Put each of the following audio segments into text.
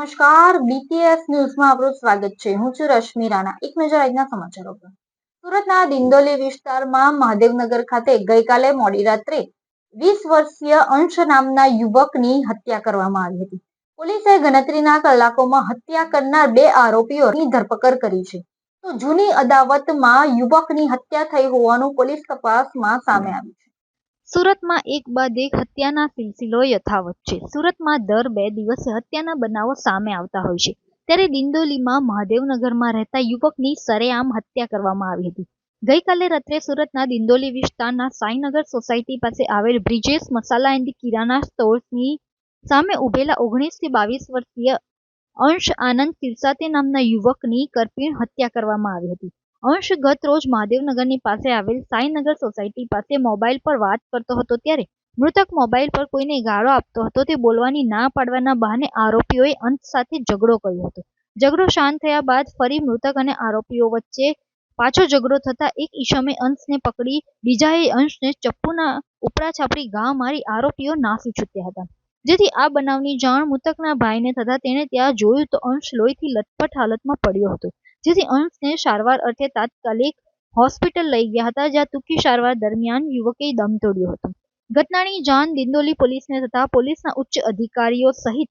નમસ્કાર. બીટીએસ ન્યૂઝમાં આપનું સ્વાગત છે. હું છું રશ્મિ રાણા. એક નજર આજના સમાચારો પર. સુરતના દિંડોલી વિસ્તારમાં મહાદેવનગર ખાતે ગઈકાલે મોડી રાત્રે વીસ વર્ષીય અંશ નામના યુવકની હત્યા કરવામાં આવી હતી. પોલીસે ગણતરીના કલાકોમાં હત્યા કરનાર બે આરોપીઓની ધરપકડ કરી છે. તો જૂની અદાવતમાં યુવકની હત્યા થઈ હોવાનું પોલીસ તપાસમાં સામે આવ્યું છે. સુરતમાં એક બાદ એક હત્યાના સિલસિલો યથાવત છે. સુરતમાં દર બે દિવસે હત્યાના બનાવો સામે આવતા હોય છે. ત્યારે દિંડોલીમાં મહાદેવનગરમાં રહેતા યુવકની સરેઆમ હત્યા કરવામાં આવી હતી. ગઈકાલે રાત્રે સુરતના દિંડોલી વિસ્તારના સાઈનગર સોસાયટી પાસે આવેલ બ્રિજેશ મસાલા એન્ડ કિરાના સ્ટોર્સની સામે ઉભેલા ઓગણીસથી બાવીસ વર્ષીય અંશ આનંદ સિરસાતે નામના યુવકની કરપીણ હત્યા કરવામાં આવી હતી. અંશ ગત રોજ મહાદેવનગરની પાસે આવેલ સાઈનગર સોસાયટી પાસે મોબાઈલ પર વાત કરતો હતો ત્યારે મૃતક મોબાઈલ પર કોઈને ગાળો આપતો હતો તે બોલવાની ના પાડવાના બહાને આરોપીઓએ અંત સાથે ઝઘડો કર્યો હતો. ઝઘડો શાંત થયા બાદ ફરી મૃતક અને આરોપીઓ વચ્ચે પાછો ઝઘડો થતા એક ઈશમે અંશને પકડી, બીજાએ અંશને ચપ્પુના ઉપરા છાપરી ઘા મારી આરોપીઓ નાસી છૂટ્યા હતા. જેથી આ બનાવની જાણ મૃતકના ભાઈને થતા તેણે ત્યાં જોયું તો અંશ લોહીથી લથપથ હાલતમાં પડ્યો હતો. જેથી અંશને સારવાર અર્થે તાત્કાલિક હોસ્પિટલ લઈ ગયા હતા, જ્યાં ટૂંકી સારવાર દરમિયાન યુવકે દમ તોડ્યો હતો. ઘટનાની જાણ દિંડોલી પોલીસને થતા પોલીસના ઉચ્ચ અધિકારીઓ સહિત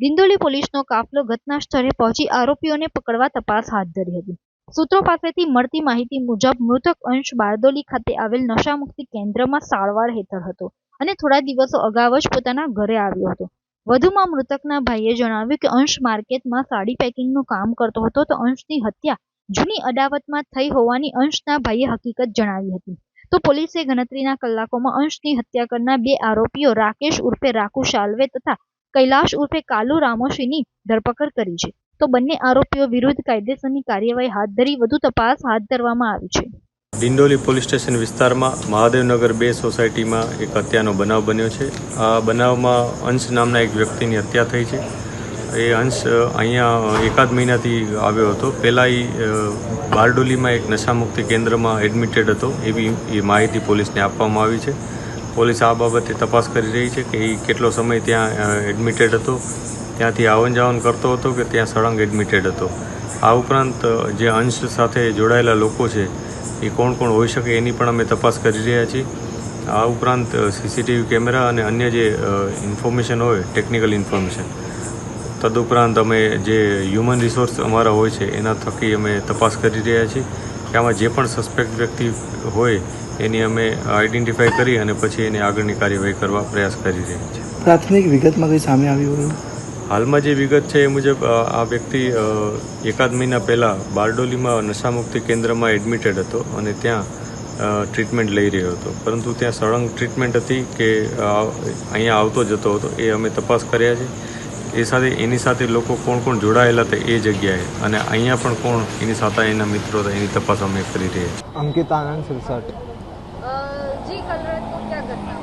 દિંડોલી પોલીસનો કાફલો ઘટના સ્થળે પહોંચી આરોપીઓને પકડવા તપાસ હાથ ધરી હતી. સૂત્રો પાસેથી મળતી માહિતી મુજબ મૃતક અંશ બારદોલી ખાતે આવેલ નશામુક્તિ કેન્દ્રમાં સારવાર હેઠળ હતો અને થોડા દિવસો અગાઉ જ પોતાના ઘરે આવ્યો હતો. વધુમાં મૃતકના ભાઈએ જણાવ્યું કે અંશ માર્કેટમાં સાડી પેકિંગનું કામ કરતો હતો તો અંશની હત્યા જૂની અદાવતમાં થઈ હોવાની અંશના ભાઈએ હકીકત જણાવી હતી. તો પોલીસે ગણતરીના કલાકોમાં અંશની હત્યા કરનાર બે આરોપીઓ રાકેશ ઉર્ફે રાખુ શાલ્વે તથા કૈલાશ ઉર્ફે કાલુ રામોશીની ધરપકડ કરી છે. તો બંને આરોપીઓ વિરુદ્ધ કાયદેસરની કાર્યવાહી હાથ ધરી વધુ તપાસ હાથ ધરવામાં આવી છે. ડિંડોલી પોલીસ સ્ટેશન વિસ્તારમાં મહાદેવનગર બે સોસાયટીમાં એક હત્યાનો બનાવ બન્યો છે. આ બનાવમાં અંશ નામના એક વ્યક્તિની હત્યા થઈ છે. એ અંશ અહીંયા એકાદ મહિનાથી આવ્યો હતો. પહેલાં એ બારડોલીમાં એક નશામુક્તિ કેન્દ્રમાં એડમિટેડ હતો. એવી એ માહિતી પોલીસને આપવામાં આવી છે. પોલીસ આ બાબતે તપાસ કરી રહી છે કે એ કેટલો સમય ત્યાં એડમિટેડ હતો. ત્યાંથી આવન જાવન કરતો હતો કે ત્યાં સળંગ એડમિટેડ હતો. આ ઉપરાંત જે અંશ સાથે જોડાયેલા લોકો છે એ કોણ કોણ હોઈ શકે એની પણ અમે તપાસ કરી રહ્યા છીએ. આ ઉપરાંત સીસીટીવી કેમેરા અને અન્ય જે ઇન્ફોર્મેશન હોય, ટેકનિકલ ઇન્ફોર્મેશન. તદુપરાંત અમે જે હ્યુમન રિસોર્સ અમારા હોય છે, એના થકી અમે તપાસ કરી રહ્યા છીએ કે આમાં જે પણ સસ્પેક્ટ વ્યક્તિ હોય, એની અમે આઈડેન્ટિફાઈ કરી અને પછી એની આગળની કાર્યવાહી કરવા પ્રયાસ કરી રહ્યા છીએ. પ્રાથમિક વિગતમાં કંઈ સામે આવ્યું હાલમાં જે વિગત છે એ મુજબ આ વ્યક્તિ એકાદ મહિના પહેલાં બારડોલીમાં નશામુક્તિ કેન્દ્રમાં એડમિટેડ હતો અને ત્યાં ટ્રીટમેન્ટ લઈ રહ્યો હતો. પરંતુ ત્યાં સળંગ ટ્રીટમેન્ટ હતી કે અહીંયા આવતો જતો હતો. એ અમે તપાસ કર્યા છે. એ સાથે, એની સાથે લોકો કોણ કોણ જોડાયેલા હતા એ જગ્યાએ અને અહીંયા પણ કોણ એની સાથે એના મિત્રો હતા એની તપાસ અમે કરી રહ્યા છીએ. અંકિત આનંદ સિરસાટ जी, कल रात को क्या घटना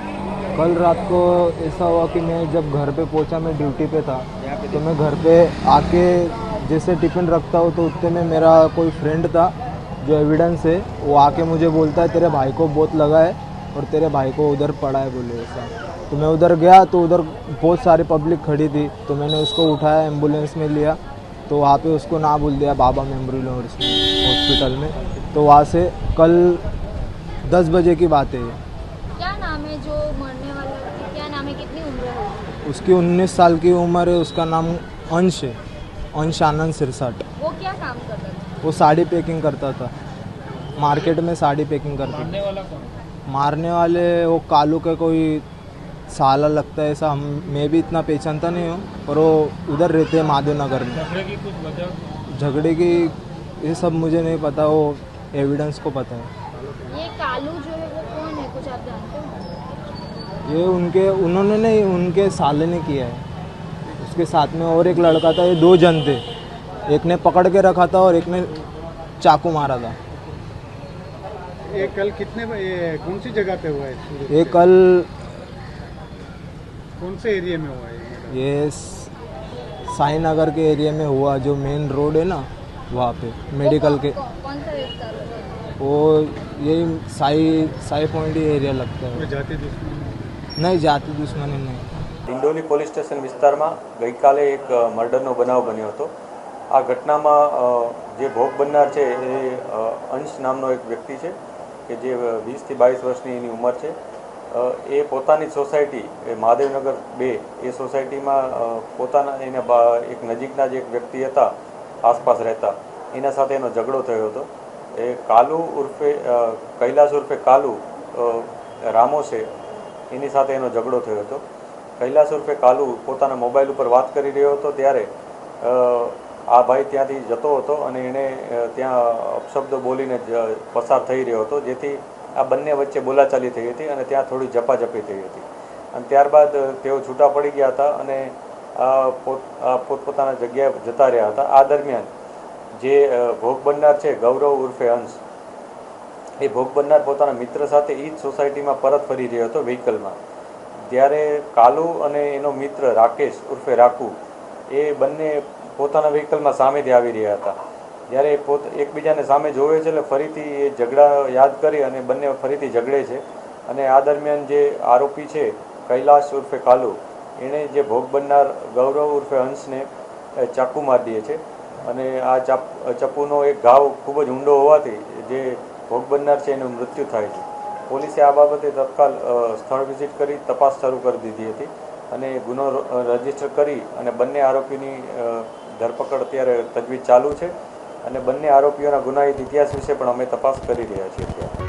कल रात को ऐसा हुआ कि मैं जब घर पे पहुँचा, मैं ड्यूटी पे था तो मैं घर पे आके जैसे टिफ़िन रखता हूँ तो उतने में मेरा कोई फ्रेंड था, जो एविडेंस है, वो आके मुझे बोलता है, तेरे भाई को बहुत लगा है और तेरे भाई को उधर पड़ा है, बोले ऐसा। तो मैं उधर गया तो उधर बहुत सारी पब्लिक खड़ी थी तो मैंने उसको उठाया एंबुलेंस में लिया तो वहाँ पे उसको ना बोल दिया, बाबा मेमोरियल हॉस्पिटल में। तो वहाँ से कल दस बजे की बात है ये। क्या नाम है जो मरने वाला क्या नाम है? कितनी उम्र है उसकी 19 साल की उम्र है उसका नाम अंश है। अंश आनंद सिरसाट वो क्या काम करता था? वो साड़ी पैकिंग करता था। मार्केट में साड़ी पैकिंग करता मारने वाला कौन? मारने वाले वो कालू का कोई साला लगता है ऐसा। हम मैं भी इतना पहचानता नहीं हूँ पर वो उधर रहते हैं माधव नगर में। झगड़े की झगड़े की ये सब मुझे नहीं पता वो एविडेंस को पता है। कालू जो है वो कौन है? कुछ आप जानते हो? ये उनके उन्होंने नहीं उनके साले ने किया है। उसके साथ में और एक लड़का था ये दो जन थे। एक ने पकड़ के रखा था और एक ने चाकू मारा था। ये कल कितने ये कौन सी जगह पे हुआ है? ये कल कौन से एरिया में हुआ है ये साई नगर के एरिया में हुआ जो मेन रोड है ना वहाँ पे मेडिकल के। वो यही साई साई पॉइंट ही एरिया लगता कोई है जाति दुश्मन नहीं जाति दुश्मनी नहीं ડિંડોલી પોલીસ સ્ટેશન વિસ્તારમાં ગઈકાલે એક અ, મર્ડરનો બનાવ બન્યો હતો આ ઘટનામાં અ, જે ભોગ બનનાર છે એ અ, અંશ નામનો એક વ્યક્તિ છે કે જે વીસથી બાવીસ વર્ષની એની ઉંમર છે અ, એ પોતાની જ સોસાયટી એ મહાદેવનગર બે એ સોસાયટીમાં અ, પોતાના એના બા- એક નજીકના જે એક વ્યક્તિ હતા આસપાસ રહેતા એના સાથે એનો ઝઘડો થયો હતો એ કાલુ ઉર્ફે કૈલાસ ઉર્ફે કાલુ રામો છે, એની સાથે એનો ઝઘડો થયો હતો. કૈલાસ ઉર્ફે કાલુ પોતાના મોબાઈલ ઉપર વાત કરી રહ્યો હતો ત્યારે આ ભાઈ ત્યાંથી જતો હતો અને એણે ત્યાં અપશબ્દો બોલીને પસાર થઈ રહ્યો હતો, જેથી આ બંને વચ્ચે બોલાચાલી થઈ હતી અને ત્યાં થોડી ઝપાઝપી થઈ હતી. અને ત્યારબાદ તેઓ છૂટા પડી ગયા હતા અને પોતપોતાના જગ્યાએ જતા રહ્યા હતા. આ દરમિયાન જે ભોગ બનનાર છે ગૌરવ ઉર્ફે અંશ, એ ભોગ બનનાર પોતાના મિત્ર સાથે એ જ સોસાયટીમાં પરત ફરી રહ્યો હતો વ્હીકલમાં. ત્યારે કાલુ અને એનો મિત્ર રાકેશ ઉર્ફે રાખુ, એ બંને પોતાના વ્હીકલમાં સામેથી આવી રહ્યા હતા. જ્યારે પોત, એકબીજાને સામે જોવે છે એટલે ફરીથી એ ઝઘડા યાદ કરી અને બંને ફરીથી ઝઘડે છે. અને આ દરમિયાન જે આરોપી છે કૈલાશ ઉર્ફે કાલુ, એણે જે ભોગ બનનાર ગૌરવ ઉર્ફે હંસને ચાકુ મારી દે છે. અને આ ચાપ, ચપ્પુનો એક ઘાવ ખૂબ જ ઊંડો હોવાથી જે ભોગ બનનાર છે એનું મૃત્યુ થાય છે. પોલીસે આ બાબતે તત્કાલ સ્થળ વિઝિટ કરી તપાસ શરૂ કરી દીધી હતી અને ગુનો રજિસ્ટર કરી અને બંને આરોપીની ધરપકડ અત્યારે તજવીજ ચાલુ છે. અને બંને આરોપીઓના ગુનાહિત ઇતિહાસ વિશે પણ અમે તપાસ કરી રહ્યા છીએ અત્યારે.